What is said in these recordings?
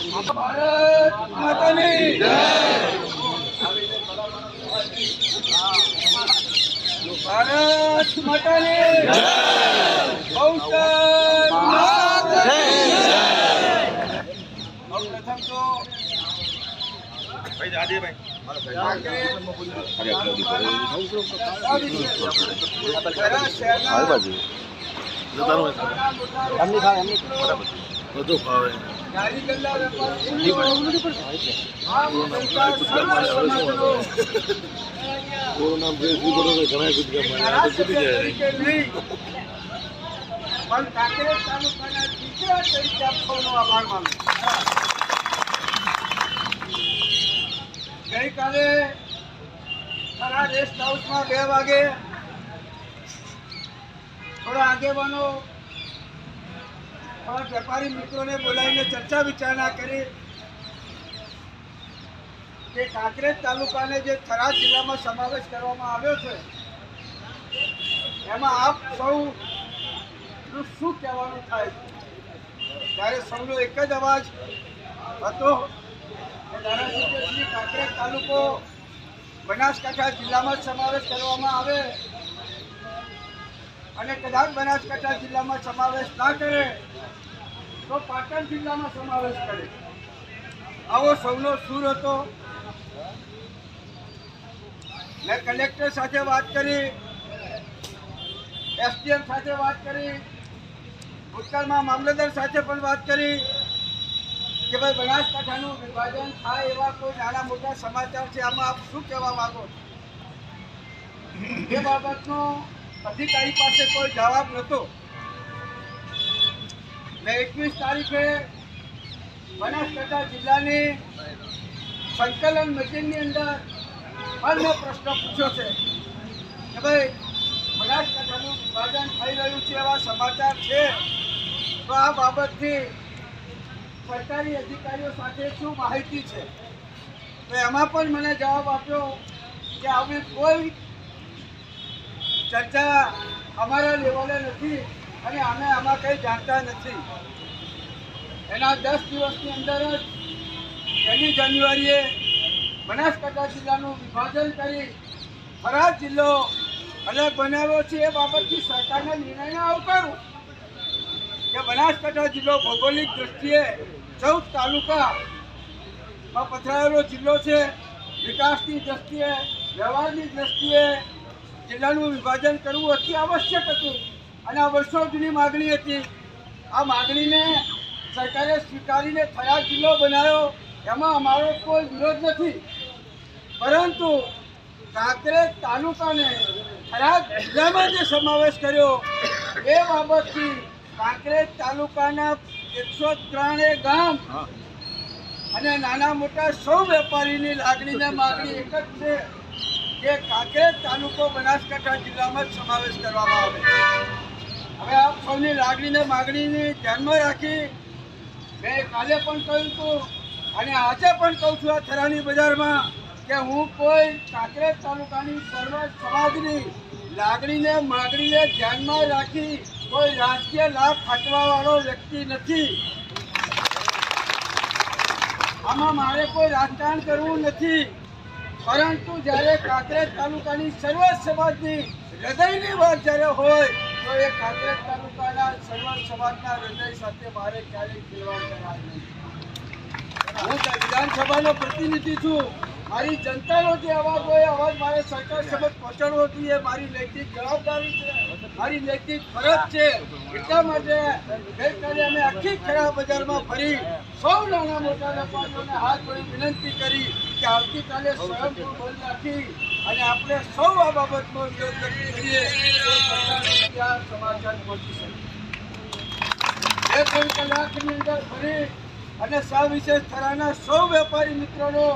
ભારત માતાની ભારત માતાની ગૌતમ માતાની તો ખરા શહેરના બધું ફાવે નારી ગલ્લા સમાજનો કોરોના કૂદી જાય નહીં પણ કાંકરેજ તાલુકાના ટીચર ગઈકાલે ખરા રેસ્ટ હાઉસમાં બે વાગે થોડા આગેવાનો થોડા વેપારી મિત્રોને બોલાવીને ચર્ચા વિચારણા કરી. કે કાંકરેજ તાલુકાને જે થરાદ જિલ્લામાં સમાવેશ કરવામાં આવ્યો છે, એમાં આપ સૌ શું કહેવાનું થાય? ત્યારે સૌનો એક જ અવાજ હતો કે કાંકરેજ તાલુકો બનાસકાંઠા જિલ્લામાં સમાવેશ કરવામાં આવે અને કદાચ બનાસકાંઠા જિલ્લામાં સમાવેશ ના કરે તો પાટણ જિલ્લાનો સમાવેશ કરે. આવો સૌનો સૂર હતો. મેં કલેક્ટર સાથે વાત કરી. એસડીએમ સાથે વાત કરી. ભૂતકાળમાં મામલતદાર સાથે પણ વાત કરી કે ભાઈ બનાસકાંઠાનું વિભાજન થાય એવા કોઈ નાના મોટા સમાચાર છે, આમાં આપ શું કહેવા માગો? એ બાબતનો અધિકારી પાસે કોઈ જવાબ નહોતો. એકવીસ તારીખે બનાસકાંઠા જિલ્લાની સંકલન મિટિંગની અંદર પણ પ્રશ્ન પૂછ્યો છે. કે ભાઈ, બનાસકાંઠાનું વિભાજન થઈ રહ્યું છે એવા સમાચાર છે. તો આ બાબતથી સરકારી અધિકારીઓ સાથે શું માહિતી છે? તો એમાં પણ મને જવાબ આપ્યો કે આવી કોઈ ચર્ચા અમારા લેવલે નથી. અને અમે આમાં કંઈ જાણતા નથી. એના દસ દિવસની અંદર જ પહેલી જાન્યુઆરીએ બનાસકાંઠા જિલ્લાનું વિભાજન કરી થરાદ જિલ્લો અલગ બનાવ્યો છે એ બાબતથી સરકારના નિર્ણયને આવકારું કે બનાસકાંઠા જિલ્લો ભૌગોલિક દ્રષ્ટિએ ચૌદ તાલુકામાં પથરાયેલો જિલ્લો છે. વિકાસની દ્રષ્ટિએ, વ્યવહારની દ્રષ્ટિએ જિલ્લાનું વિભાજન કરવું અતિ આવશ્યક હતું. અને આ વર્ષો જૂની માગણી હતી. આ માગણીને સરકારે સ્વીકારીને થયા જિલ્લો બનાવ્યો એમાં અમારો કોઈ વિરોધ નથી. પરંતુ કાંકરેજ તાલુકાને થરાદ જિલ્લામાં જે સમાવેશ કર્યો એ બાબતથી કાંકરેજ તાલુકાના એકસો ત્રણે ગામ અને નાના મોટા સૌ વેપારીની લાગણીને માગણી એક જ છે કે કાંકરેજ તાલુકો બનાસકાંઠા જિલ્લામાં જ સમાવેશ કરવામાં આવે. હવે આપ સૌની લાગણીને માગણીને ધ્યાનમાં રાખી મેં કાલે પણ કહ્યું હતું અને આજે પણ કહું છું આ થરાની બજારમાં કે હું કોઈ કાંકરેજ તાલુકાની સર્વ સમાજની લાગણીને માગણીને ધ્યાનમાં રાખી કોઈ રાજકીય લાભ ખાટવાવાળો વ્યક્તિ નથી. આમાં મારે કોઈ રાજકારણ કરવું નથી. પરંતુ જ્યારે કાંકરેજ તાલુકાની સર્વ સમાજની હૃદયની વાત જ્યારે હોય તો એ કાંકરેજ તાલુકાના સર્વ સમાજના હૃદય સાથે મારે ક્યારેય ખેલવાડ કરાય નહીં. હું વિધાનસભાનો પ્રતિનિધિ છું. મારી જનતાનો જે અવાજ હોય અવાજ મારે સરકાર સમક્ષ પહોંચાડવો જોઈએ. મારી નૈતિક જવાબદારી છે. મારી નૈતિક ફરજ છે. એટલા માટે ગઈકાલે અમે આખી ખેડા બજારમાં ફરી સૌ નાના મોટા વેપારીઓને હાથ જોડી વિનંતી કરી કે આવતીકાલે સ્વયંભૂ બંધ રાખી અને આપણે સૌ આ બાબતનો વિરોધ કરીએ તો આ સમાચાર પહોંચી શકે. ત્રણ કલાકની અંદર ફરી અને સવિશેષ થરાના સૌ વેપારી મિત્રોનો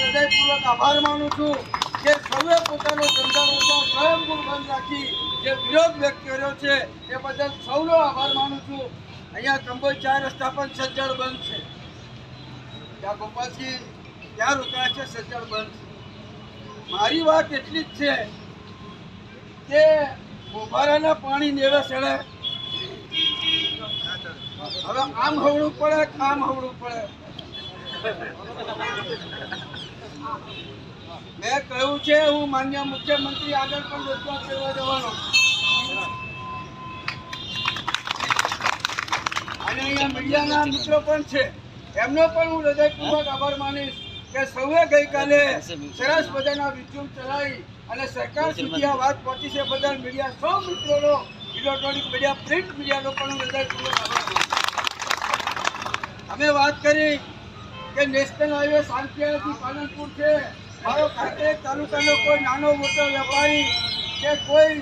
હૃદયપૂર્વક આભાર માનું છું કે સૌએ પોતાનો ધંધા રોજગાર સ્વયંભૂ બંધ રાખી જે વિરોધ વ્યક્ત કર્યો છે, એ બદલ સૌનો આભાર માનું છું. અહીંયા કંબોઈ ચાર રસ્તા પણ સજ્જડ બંધ છે. ત્યાં ગોપાલજી ત્યાં રોકાયા છે સજ્જડ બંધ મારી વાત એટલી જ છે કે ગોભારાના પાણી નેવે સડે. હવે આમ હવડું પડે આમ હવડું પડે? મેં કહ્યું છે, હું માન્ય મુખ્યમંત્રી આગળ પણ રજૂઆત કરવા જવાનો અને અહીંયા મીડિયાના મિત્રો પણ છે. એમનો પણ હું હૃદયપૂર્વક આભાર માનીશ કે સૌએ ગઈકાલે સરસ મજાના વિદ્યુત ચલાવી અને સરકાર સુધી આ વાત પહોંચી છે. બદલ મીડિયા, સૌ મિત્રોનો ઇલેક્ટ્રોનિક મીડિયા પ્રિન્ટ મીડિયાનો પણ હૃદયપૂર્વક આભાર અમે વાત કરી કે નેશનલ હાઈવે સાંતિયાથી પાલનપુર છે. મારો કાંકરેજ તાલુકાનો કોઈ નાનો મોટો વેપારી કે કોઈ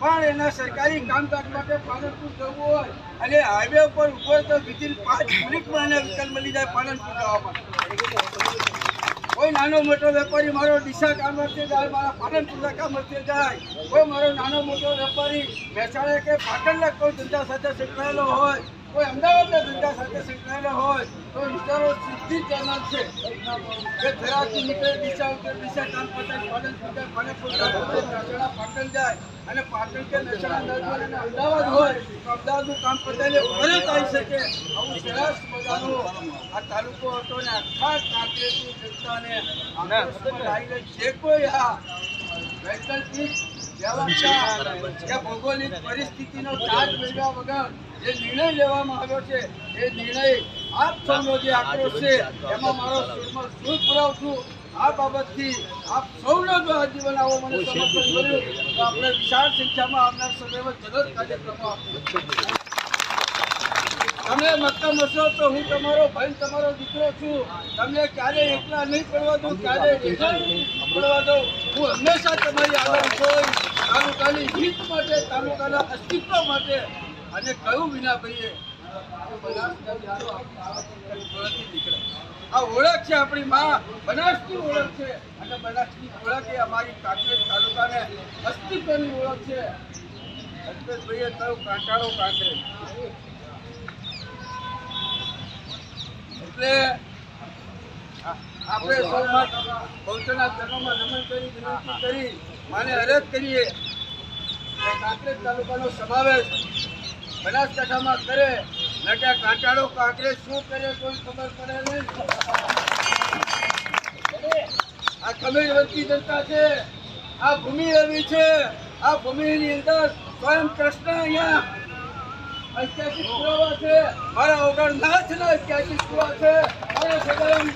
પણ એના સરકારી કામકાજ માટે પાલનપુર જવું હોય અને હાઈવે ઉપર ઊભો તો વિધિન પાંચ મિનિટમાં એને વિકલ્પ મળી જાય પાલનપુર જવા માટે. કોઈ નાનો મોટો વેપારી મારો ડીસા કામ વર્તે જાય, મારા પાલનપુરના કામ વર્તે જાય. કોઈ મારો નાનો મોટો વેપારી મહેસાણા કે પાટણના કોઈ ધંધા સાથે સંકળાયેલો હોય કોઈ અમદાવાદના ધંધા સાથે સંકળાયેલો હોય, તો વિચારો સીધી ચેનલ છે. થરાદથી નીકળે ડીસા ઉતરે ડીસા કામ પતાય પાલનપુર જાય પાલનપુર કામ પાટણ જાય, અને પાટણ કે દરમિયાન એને અમદાવાદ હોય, તો અમદાવાદનું કામ આવી શકે. આવું સરસ મજાનું આ તાલુકો હતો ને આખા કાંકરેજની જનતાને જે કોઈ આ વૈકલ્પિક ભૌગોલિક પરિસ્થિતિનો તાજ મેળવ્યા વગર જે નિર્ણય લેવામાં આવ્યો છે એ નિર્ણય આપ સૌનો જે આક્રોશ છે. એમાં મારો સુરમાં સુર પુરાવ છું. આ બાબતથી આપ સૌનો જો આજીવન આવો મને સમર્થન કર્યું. તો આપણે વિશાળ સંખ્યામાં આવનાર સમયમાં જગત કાર્યક્રમો તમે મક્કમ હશો તો હું તમારો ભાઈ તમારો દીકરો છું. તમને ક્યારે એકલા નહીં પડવા દઉં ક્યારે પડવા દઉં. હું હંમેશા તમારી આગળ છું. તાલુકાની હિત માટે તાલુકાના અસ્તિત્વ માટે અને કયું વિના ભાઈએ આ ઓળખ છે આપણી માં. બનાસની ઓળખ છે. અને બનાસની ઓળખ એ અમારી કાંકરેજ તાલુકાને અસ્તિત્વની ઓળખ છે. અલ્પેશભાઈએ કહ્યું કાંટાળો કાંકરેજ એટલે આપણે સૌ મત બહુચરના ચરણોમાં નમન કરી, વિનંતી કરી, માને અરજ કરીએ કાંકરેજ તાલુકાનો સમાવેશ બનાસકાંઠામાં કરે નટા કાંટાળો કાંકરેજ શું કરે કોઈ ખબર પડે નહીં. આ ખમીર વંચી જનતા છે, આ ભૂમિ એવી છે, આ ભૂમિની અંદર સ્વયં કૃષ્ણ અહીંયા ઐતિહાસિક પુરાવા છે. મારા ઓગણ ના ઐતિહાસિક પુરાવા છે. મારા સદારામ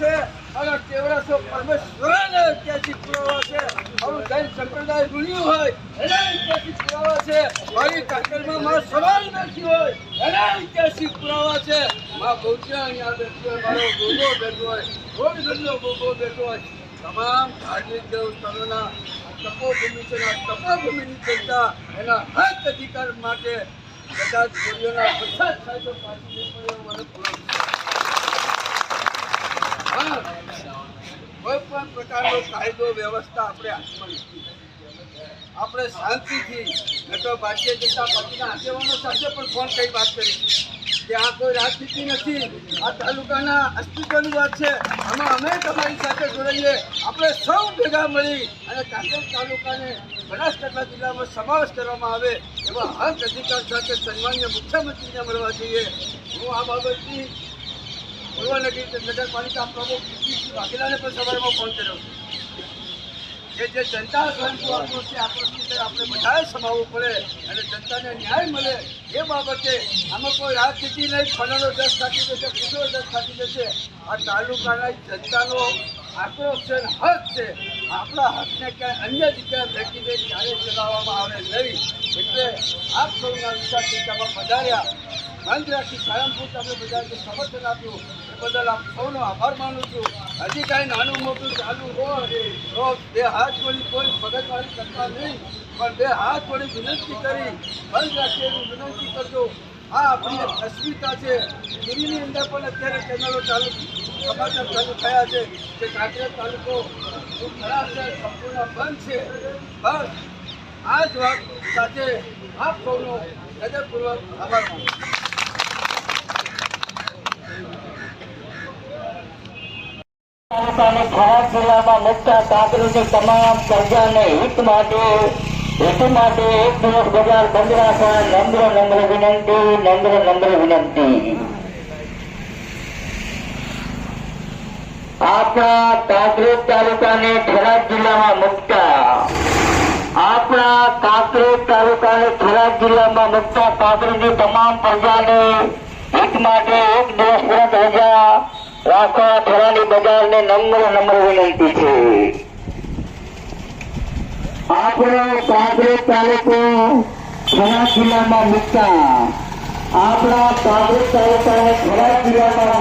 છે. મારા કેવડાસો પરમેશ્વરને ઐતિહાસિક પુરાવા છે. મારું જૈન સંપ્રદાય રૂલ્યું હોય એના ઐતિહાસિક પુરાવા છે. મારી કાકરમાં માં સવાલ બેઠી હોય એના ઐતિહાસિક પુરાવા છે. માં બહુચા અહીંયા બેઠી હોય, મારો ગોગો બેઠો હોય ગોવિંદનો ગોગો બેઠો હોય. તમામ ધાર્મિક દેવસ્થાનોના તપોભૂમિ છે તપોભૂમિની જનતા એના હક અધિકાર માટે કદાચ ગોળીઓના વરસાદ થાય તો પાછી મને પૂરો કોઈ પણ પ્રકારનો કાયદો, વ્યવસ્થા આપણે હાથમાં આપણે શાંતિથી તો ભારતીય જનતા પાર્ટીના આગેવાનો સાથે પણ ફોન કરી વાત કરી. કે આ કોઈ રાજનીતિ નથી, આ તાલુકાના અસ્તિત્વની વાત છે. આમાં અમે તમારી સાથે જોડાઈએ. આપણે સૌ ભેગા મળી અને કાંકરેજ તાલુકાને બનાસકાંઠા જિલ્લામાં સમાવેશ કરવામાં આવે એવા હક અધિકાર સાથે સન્માન્ય મુખ્યમંત્રીને મળવા જોઈએ. હું આ બાબતથી પૂર્વ નગર નગરપાલિકા પ્રમુખ પણ સવારમાં ફોન કર્યો કે જે જનતા અંદર આપણે બધાએ સમાવવું પડે અને જનતાને ન્યાય મળે એ બાબતે આમાં કોઈ રાજનીતિ નહીં ફલાણો દસ કાઢી દેશે કુટો દસ કાઢી દેશે આ તાલુકાના જનતાનો આક્રોશ છે હક છે આપણા હકને ક્યાંય અન્ય જગ્યાએ ફેંકી દે ચલાવવામાં આવે નહીં એટલે આપ સૌના વિશાળ સંખ્યામાં પધાર્યા. બંધ રાખી સ્વયંભૂત આપણે બધા સમર્થન આપ્યું. બદલ આપ સૌનો આભાર માનું છું. હજી કાંઈ નાનું મોટું ચાલુ હોય તો બે હાથ વળી કોઈ મગજવાળી કરતા નહીં, પણ બે હાથ વળી વિનંતી કરી બંધ રાખી એવી વિનંતી કરજો. આ આપણી અસ્મિતા છે. ગીરીની અંદર પણ અત્યારે ચેનલો ચાલુ, સમાચાર ચાલુ થયા છે કે કાંકરેજ તાલુકો ખૂબ ખરાબ છે, સંપૂર્ણ બંધ છે. બસ, આ જ વાત સાથે આપ સૌનો હૃદયપૂર્વક આભાર માનું તાલુકાની ખરાબ જિલ્લામાં મુકતા કાંકરેજની તમામ પ્રજાને હિત માટે, હેતુ માટે એક દિવસ બજાર બંધ રાખવા નમ્ર નમ્ર વિનંતી, નમ્ર નમ્ર વિનંતી. આપણા કાંકરેજ તાલુકાને થરાદ જિલ્લામાં મુકતા, આપણા કાંકરેજ તાલુકાને થરાદ જિલ્લામાં મુકતા કાંકરેજની તમામ પ્રજાને હિત માટે એક દિવસ પરત રજા રાખવા થરાની બજારને નમ્ર નમ્ર વિનંતી છે. આપણો કાંકરેજ તાલુકો થરાદ જિલ્લામાં મુકતા. આપણા કાંકરેજ તાલુકાને થરાદ જિલ્લામાં